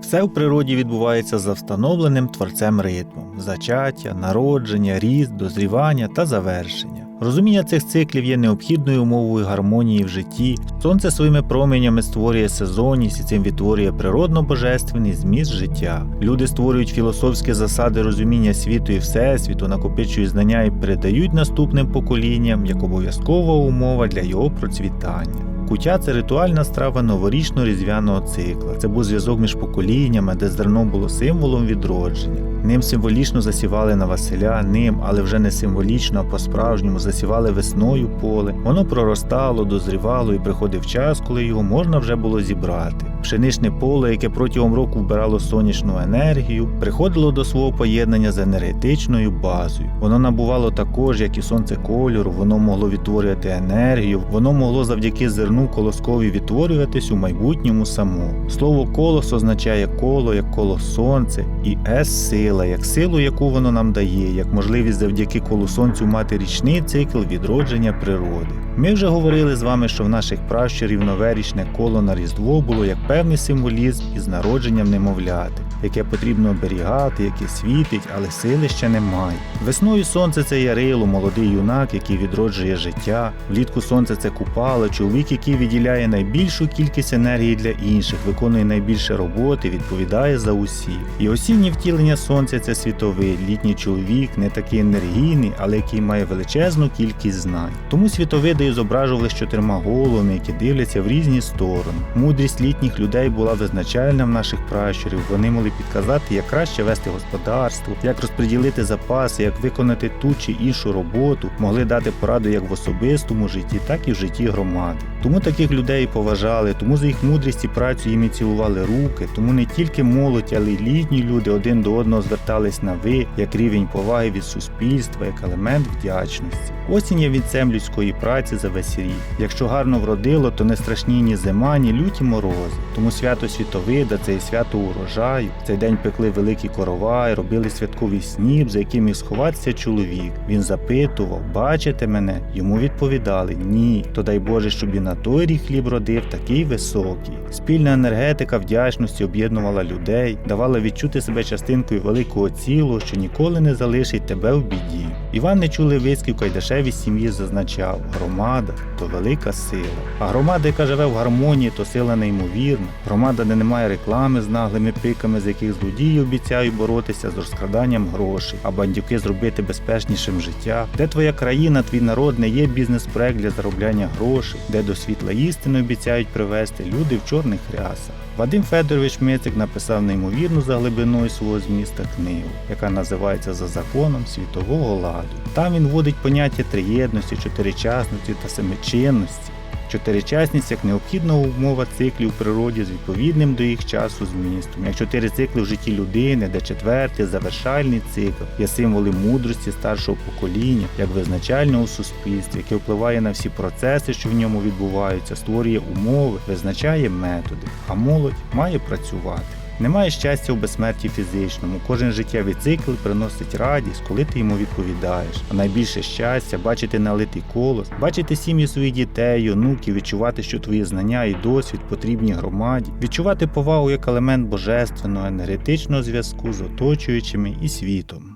Все в природі відбувається за встановленим творцем ритмом: зачаття, народження, ріст, дозрівання та завершення. Розуміння цих циклів є необхідною умовою гармонії в житті. Сонце своїми променями створює сезонність і цим відтворює природно-божественний зміст життя. Люди створюють філософські засади розуміння світу і всесвіту, накопичують знання і передають наступним поколінням як обов'язкова умова для його процвітання. Куття це ритуальна страва новорічно-різдвяного цикла. Це був зв'язок між поколіннями, де зерно було символом відродження. Ним символічно засівали на Василя, ним, але вже не символічно, а по-справжньому засівали весною поле. Воно проростало, дозрівало і приходив час, коли його можна вже було зібрати. Пшеничне поле, яке протягом року вбирало сонячну енергію, приходило до свого поєднання з енергетичною базою. Воно набувало також, як і сонце кольору, воно могло відтворювати енергію, воно могло завдяки зерну колоскові відтворюватись у майбутньому само. Слово колос означає коло як коло сонце, і ес сила, як силу, яку воно нам дає, як можливість завдяки колу сонцю мати річний цикл відродження природи. Ми вже говорили з вами, що в наших пращурів новерічне коло на Різдво було як певний символізм із народженням немовляти, яке потрібно оберігати, яке світить, але сили ще немає. Весною сонце це ярило, молодий юнак, який відроджує життя. Влітку сонце це купало, чоловік, який виділяє найбільшу кількість енергії для інших, виконує найбільше роботи, відповідає за усіх. І осіннє втілення сонця це світовий, літній чоловік, не такий енергійний, але який має величезну кількість знань. Тому зображували з чотирма головами, які дивляться в різні сторони. Мудрість літніх людей була визначальна в наших пращурів. Вони могли підказати, як краще вести господарство, як розподілити запаси, як виконати ту чи іншу роботу, могли дати пораду як в особистому житті, так і в житті громади. Тому таких людей і поважали, тому за їх мудрість і працю їм і цілували руки, тому не тільки молодь, але й літні люди один до одного звертались на ви, як рівень поваги від суспільства, як елемент вдячності. Осінь є вінцем людської праці за весь рік. Якщо гарно вродило, то не страшні ні зима, ні люті морози. Тому свято світовида це і свято урожаю. Цей день пекли великий коровай, робили святковий сніп, за яким міг сховатися чоловік. Він запитував, бачите мене? Йому відповідали ні. То дай Боже, щоб і на той рік хліб родив такий високий. Спільна енергетика вдячності об'єднувала людей, давала відчути себе частинкою великого цілого, що ніколи не залишить тебе в біді. Іван Нечулевицький в Кайдашевій сім'ї зазначав: громада то велика сила. А громада, яка живе в гармонії, то сила неймовірна. Громада, де немає реклами з наглими пиками, з яких злодії обіцяють боротися з розкраданням грошей, а бандюки зробити безпечнішим життя, де твоя країна, твій народ не є бізнес-проект для заробляння грошей, де до світла істини обіцяють привести люди в чорних рясах. Вадим Федорович Мицик написав неймовірну за глибиною свого зміста книгу, яка називається За законом світового ладу. Там він вводить поняття триєдності, чотиричасності та семичинності. Чотиричасність як необхідна умова циклів в природі з відповідним до їх часу змістом, як чотири цикли в житті людини, де четвертий завершальний цикл є символи мудрості старшого покоління, як визначальне у суспільстві, яке впливає на всі процеси, що в ньому відбуваються, створює умови, визначає методи, а молодь має працювати. Немає щастя у безсмерті фізичному. Кожен життєвий цикл приносить радість, коли ти йому відповідаєш. А найбільше щастя бачити налитий колос, бачити сім'ї своїх дітей, онуків, відчувати, що твої знання і досвід потрібні громаді, відчувати повагу як елемент божественного енергетичного зв'язку з оточуючими і світом.